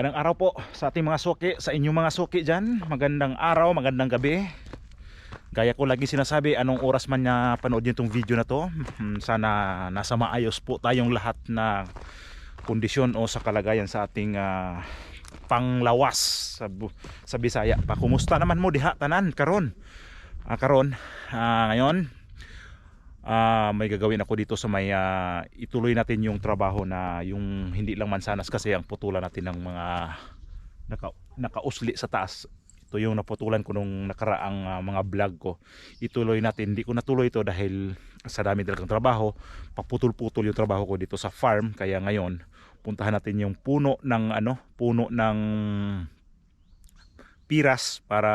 Magandang araw po sa ating mga suki, sa inyong mga suki dyan. Magandang araw, magandang gabi. Gaya ko lagi sinasabi, anong oras man na panood nyo itong video na to. hmm, Sana nasa maayos po tayong lahat na kondisyon o sa kalagayan sa ating ah, panglawas sa, sa Bisaya. Pa, kumusta naman mo diha tanan karon? Ah, karon, ah, ngayon, ah, may gagawin ako dito sa may ah, ituloy natin yung trabaho na yung hindi lang mansanas kasi ang putulan natin ng mga naka, nakausli sa taas. Ito yung naputulan ko nung nakaraang ah, mga vlog ko. Ituloy natin hindi ko natuloy ito dahil sa dami talagang trabaho. Paputol-putol yung trabaho ko dito sa farm. Kaya ngayon puntahan natin yung puno ng ano puno ng piras para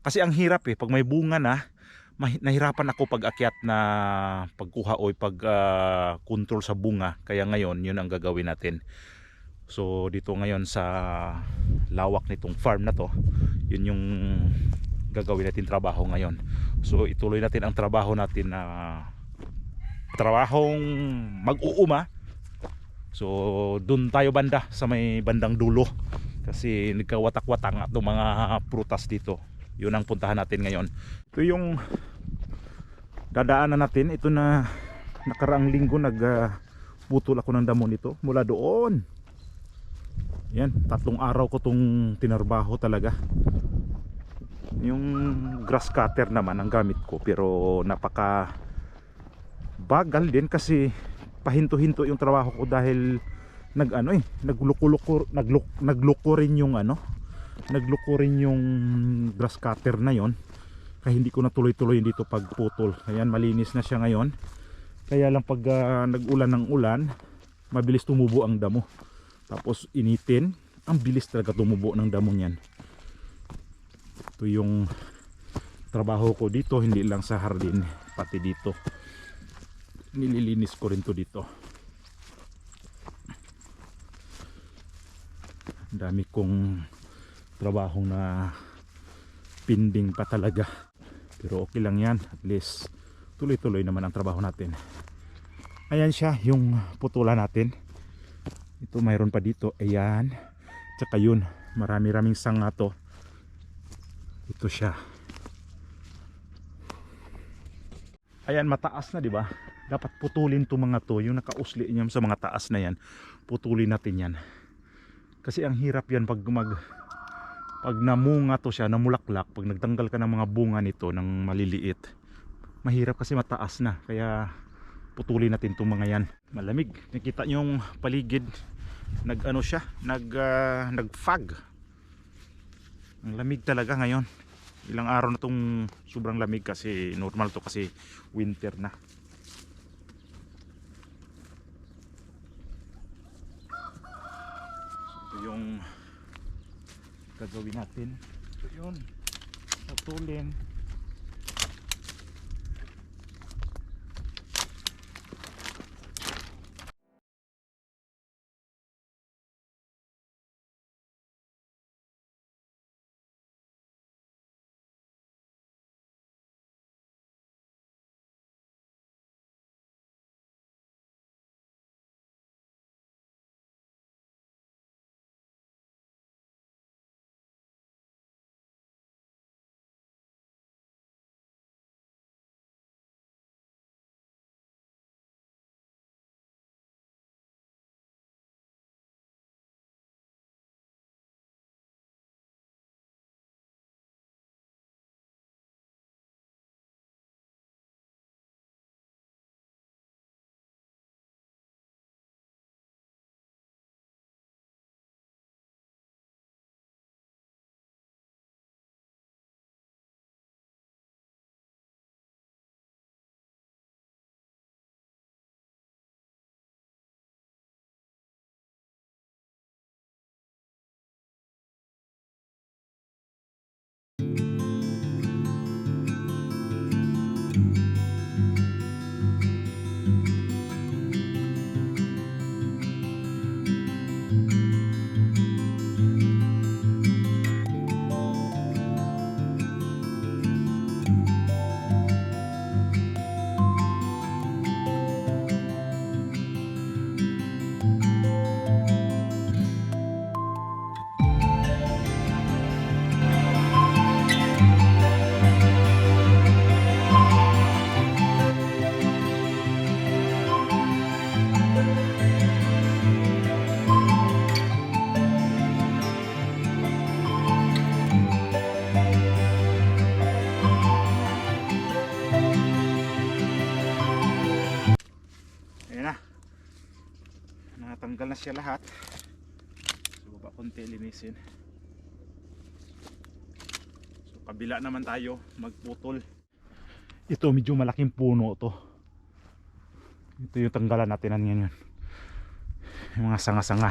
kasi ang hirap eh. Pag may bunga na nahirapan ako pag akyat na pagkuha o pag ah, control sa bunga. Kaya ngayon yun ang gagawin natin. So dito ngayon sa lawak nitong farm na to yun yung gagawin natin trabaho ngayon. So ituloy natin ang trabaho natin na trabahong mag-uuma. So dun tayo banda sa may bandang dulo. Kasi nagkawatak-watak itong mga prutas dito. Yun ang puntahan natin ngayon. Ito yung dadaanan natin. Ito na nakaraang linggo nag ah, putol ako ng damo nito mula doon. Yan tatlong araw ko tong tinarbaho talaga. Yung grass cutter naman ang gamit ko pero napaka bagal din kasi pahinto-hinto yung trabaho ko dahil nag ano eh nagluko-luko nagluk, nagluko rin yung ano nagluko rin yung grass cutter na yon kaya hindi ko natuloy-tuloy dito pagputol. Ayan malinis na siya ngayon. Kaya lang pag ah, nag-ulan ng ulan mabilis tumubo ang damo. Tapos initin ang bilis talaga tumubo ng damo niyan. Ito yung trabaho ko dito hindi lang sa hardin pati dito. Nililinis ko rin to dito. Dami kong trabaho na pending pa talaga. Pero okay lang yan. At least tuloy tuloy naman ang trabaho natin. Ayan siya yung putulan natin. Ito mayroon pa dito. Ayan. Tsaka yun marami raming sanga to. Ito siya. Ayan mataas na di ba? Dapat putulin to mga to. Yung nakausli niya sa mga taas na yan putulin natin yan. Kasi ang hirap yan pag mag pag namunga to siya namulaklak pag nagtanggal ka ng mga bunga nito ng maliliit mahirap kasi mataas na. Kaya putulin natin itong mga yan. Malamig. Nakita nyo yung paligid nag ano siya nag ah, nag fog ang lamig talaga ngayon. Ilang araw na tong sobrang lamig kasi normal to kasi winter na. Ito yung gagawin natin. Ito yun. Putulin Thank you. Na siya lahat. So baba konti linisin. So kabila naman tayo magputol. Ito medyo malaking puno to. Ito yung tanggalan natin ngayon. Yung mga sanga-sanga.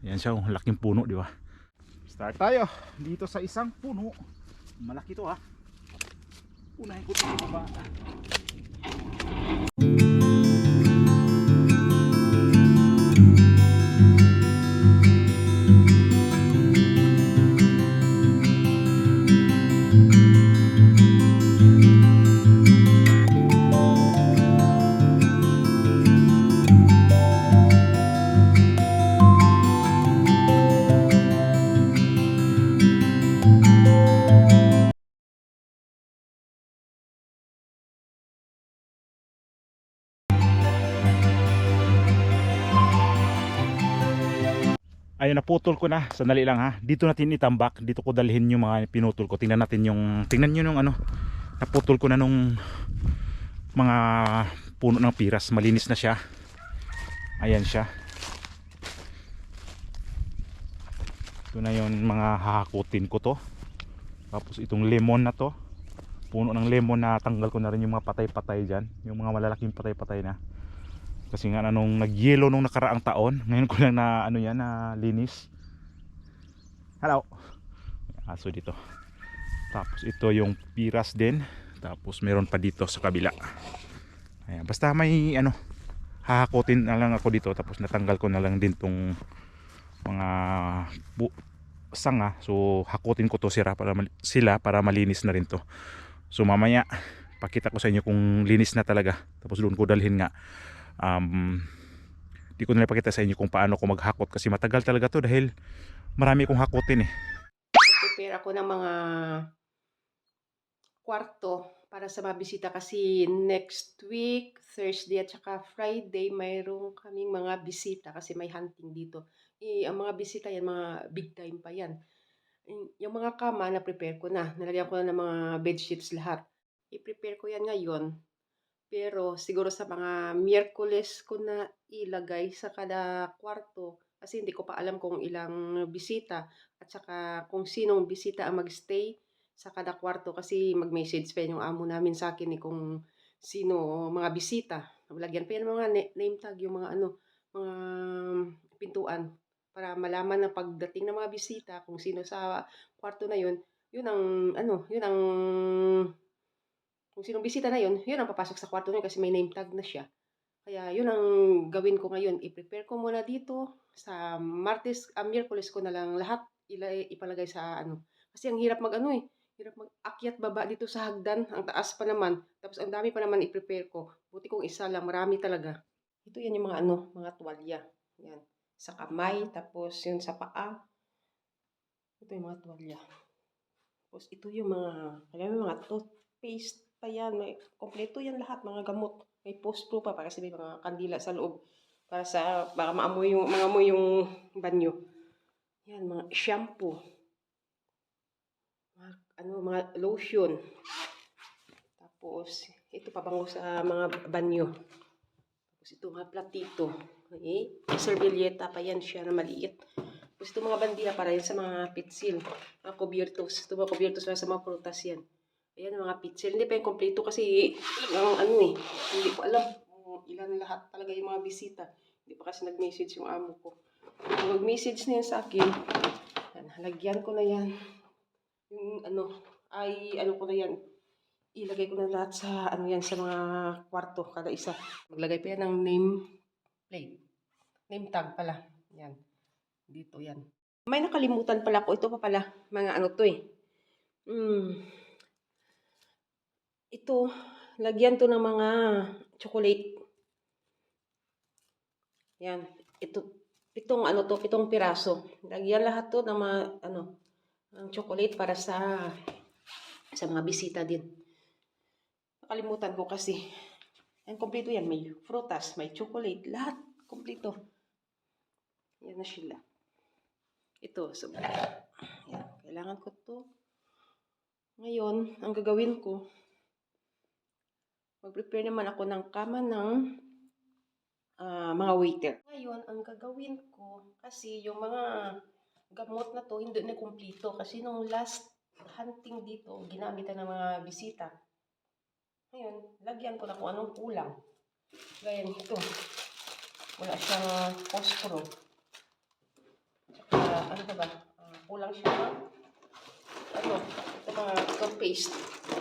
Yan siya, oh, laking puno, di ba? Start tayo dito sa isang puno. Malaki to ha. Unahin ko ito ba? Ayun, naputol ko na. Sandali lang ha. Dito natin itambak. Dito ko dalhin yung mga pinutol ko. Tingnan natin yung... Tingnan nyo nung ano. Naputol ko na nung mga puno ng piras. Malinis na siya. Ayan siya. Ito na yung mga hahakutin ko to. Tapos itong lemon na to. Puno ng lemon na tanggal ko na rin yung mga patay-patay dyan. Yung mga malalaking patay-patay na kasi nga na nung nag-yellow nung nakaraang taon. Ngayon ko lang na ano yan na linis. Hello. Aso dito. Tapos ito yung piras din. Tapos meron pa dito sa kabila. Ayan, basta may ano hahakotin na lang ako dito. Tapos natanggal ko na lang din tong mga bu- sanga. So hakutin ko to sila para, sila para malinis na rin to. So mamaya pakita ko sa inyo kung linis na talaga. Tapos doon ko dalhin nga um, di ko na ipakita sa inyo kung paano ko maghakot kasi matagal talaga to dahil marami kong hakotin eh prepare ako ng mga kwarto para sa mga bisita kasi next week, Thursday at saka Friday, mayroong kaming mga bisita kasi may hunting dito. Eh, ang mga bisita yan, mga big time pa yan. Yung- Yung mga kama, na-prepare ko na. Nalagyan ko na ng mga bedsheets lahat. I-prepare ko yan ngayon. Pero siguro sa mga Miyerkules ko na ilagay sa kada kwarto kasi hindi ko pa alam kung ilang bisita at saka kung sinong bisita ang magstay sa kada kwarto kasi mag-message pa yung amo namin sa akin eh kung sino mga bisita. Lagyan pa yan ng mga na- name tag yung mga ano, mga pintuan para malaman na pagdating ng mga bisita kung sino sa kwarto na yun, yun ang ano, yun ang kung sinong bisita na yun, yun ang papasok sa kwarto niya kasi may name tag na siya. Kaya yun ang gawin ko ngayon. I-prepare ko muna dito sa Martes, ah, Miyerkules ko na lang lahat ila, ipalagay sa ano. Kasi ang hirap mag ano eh. Hirap mag akyat baba dito sa hagdan. Ang taas pa naman. Tapos ang dami pa naman i-prepare ko. Buti kong isa lang. Marami talaga. Ito yan yung mga ano, mga tuwalya. Yan. Sa kamay. Tapos yun sa paa. Ito yung mga tuwalya. Tapos ito yung mga, alam mo mga toothpaste pa yan. May, kompleto yan lahat. Mga gamot. May post-pro pa. Para may mga kandila sa loob. Para sa, baka maamoy yung, mga amoy yung banyo. Yan, mga shampoo. Mga, ano, mga lotion. Tapos, ito pabango sa mga banyo. Tapos ito mga platito. Okay? Servilleta pa yan siya na maliit. Tapos ito mga bandila para yan sa mga pitsil. Mga kubiertos. Ito mga kubiertos para sa mga prutas yan. Ayan mga pitsil. Hindi pa yung kompleto kasi ang ano eh. Hindi ko alam kung ilan lahat talaga yung mga bisita. Hindi pa kasi nag-message yung amo ko. Kung mag-message na yan sa akin, yan, halagyan ko na yan. Yung ano, ay ano ko na yan. Ilagay ko na lahat sa ano yan sa mga kwarto kada isa. Maglagay pa yan ng name plate. Name tag pala. Yan. Dito yan. May nakalimutan pala ko. Ito pa pala. Mga ano to eh. Hmm. Ito, lagyan to ng mga chocolate. Yan. Ito, pitong ano to, pitong piraso. Lagyan lahat to ng mga ano, ng chocolate para sa sa mga bisita din. Nakalimutan ko kasi. Yan, kompleto yan. May frutas, may chocolate, lahat. Kompleto. Yan na sila. Ito, so, yan. Kailangan ko to. Ngayon, ang gagawin ko, mag-prepare naman ako ng kama ng ah, mga waiter. Ngayon, ang gagawin ko, kasi yung mga gamot na to, hindi na kumplito. Kasi nung last hunting dito, ginamit na ng mga bisita. Ngayon, lagyan ko na kung anong kulang. Gaya nito. Wala siyang posporo. Tsaka, ano ba ba? Ah, kulang siya ng, ano, ito mga ko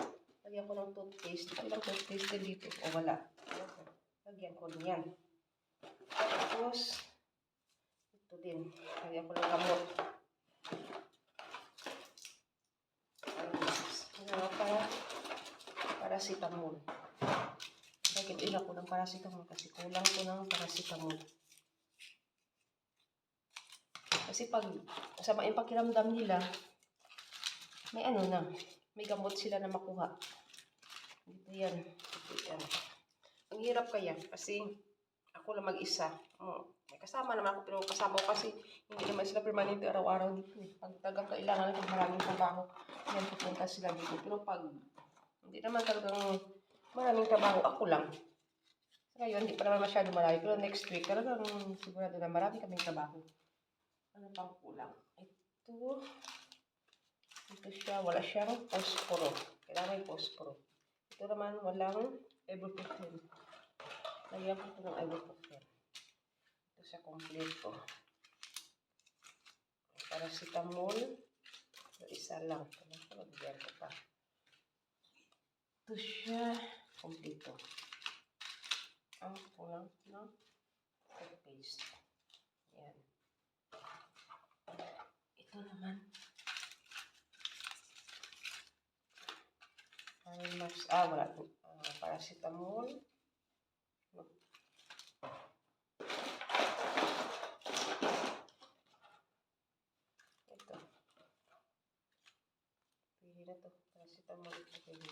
ng toothpaste. Ilang toothpaste din dito? O wala. Lagyan ko din yan. Tapos, ito din. Lagyan ko ng. Tapos, ano para paracetamol. Lagyan ilan ko ng paracetamol kasi kulang ko ng paracetamol. Kasi pag sama yung pakiramdam nila, may ano na, may gamot sila na makuha. Dito yan. Dito yan. Ang hirap kaya kasi ako lang mag-isa. Mm, May kasama naman ako pero kasama ko kasi hindi naman sila permanente araw-araw dito. eh. Pag tagang kailangan ng maraming trabaho, yan pupunta sila dito. Pero pag hindi naman talagang maraming trabaho, ako lang. Ngayon, hindi pa naman masyado marami. Pero next week, talagang sigurado na marami kaming trabaho. Ano pang kulang? Ito. Ito siya. Wala siyang posporo. Kailangan may posporo. Ito naman, walang ibuprofen. Lagyan ko ito ng ibuprofen. Ito sa kompleto. Paracetamol. Ito isa lang. Ko lagyan ko pa. Ito siya. Kompleto. Ang kulang ng toothpaste. Yan. Ito naman. Mas, ah, wala. Uh, paracetamol. Ito. Pili na to. Paracetamol pili.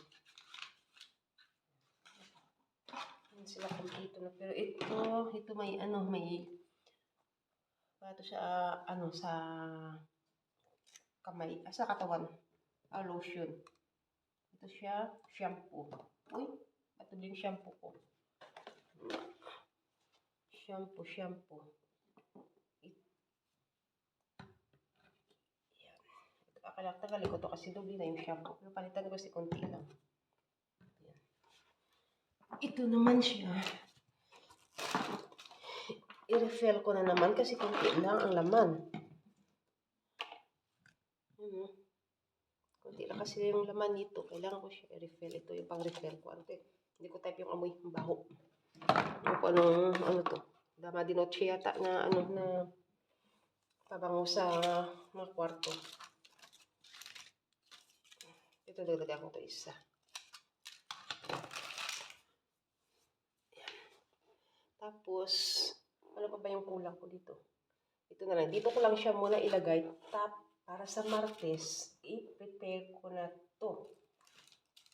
Yan sila kompleto na. Pero ito, ito may ano, may pato sa ano sa kamay, ah, sa katawan. Ah, lotion. Ito siya, shampoo. Uy, ito din shampoo ko. Shampoo, shampoo. Yan. Akala, tagalin ko to kasi doble na yung shampoo. Pero palitan ko kasi konti lang. Yan. Ito naman siya. I-refill ko na naman kasi konti lang ang laman. Ano? Kunti lang kasi yung laman nito. Kailangan ko siya i-refill. Ito yung pang-refill ko. Ante, hindi ko type yung amoy. Baho. Ano ko anong, ano to. Dama di noche yata na, ano, na pabango sa mga kwarto. Ito dagdagan ko to isa. Tapos, ano pa ba yung kulang ko dito? Ito na lang. Dito ko lang siya muna ilagay. Tap, para sa Martes, i-prepare ko na to.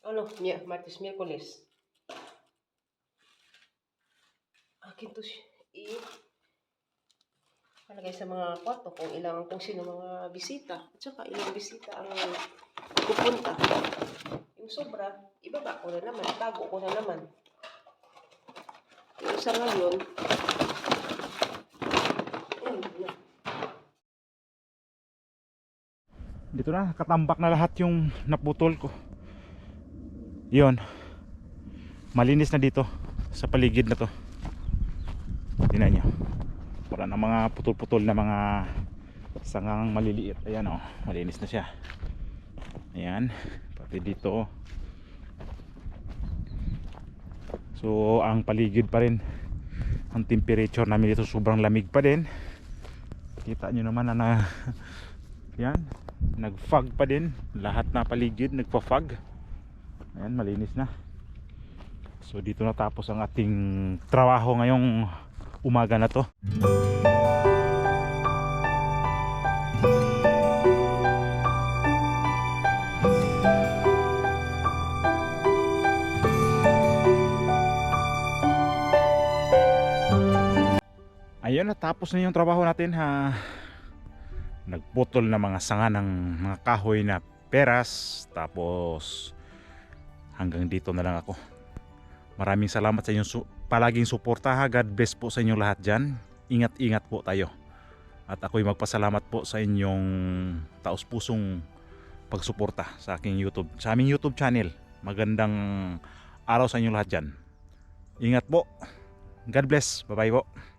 Ano? Yeah, Martes, Miyerkules. Akin to siya. I palagay sa mga kwarto kung ilang kung sino mga bisita at saka ilang bisita ang pupunta. Yung sobra, ibaba ko na naman, tago ko na naman. Pero sa ngayon, ayun na. Dito na, katambak na lahat yung naputol ko. Yun. Malinis na dito sa paligid na to. Tingnan nyo. Wala na mga putol-putol na mga sangang maliliit. Ayan oh, malinis na siya. Ayan, pati dito. oh. So, ang paligid pa rin ang temperature namin dito sobrang lamig pa din. Kita nyo naman na, na yan, nag-fog pa din. Lahat na paligid nagpa-fog ayan malinis na. So dito natapos ang ating trabaho ngayong umaga na to. Ayun natapos na yung trabaho natin ha nagputol na mga sanga ng mga kahoy na peras tapos hanggang dito na lang ako maraming salamat sa inyong su- palaging suporta ha. God bless po sa inyo lahat dyan. Ingat-ingat po tayo. At ako'y magpasalamat po sa inyong taos-pusong pagsuporta sa aking YouTube, sa aming YouTube channel. Magandang araw sa inyo lahat dyan. Ingat po. God bless. Bye-bye po.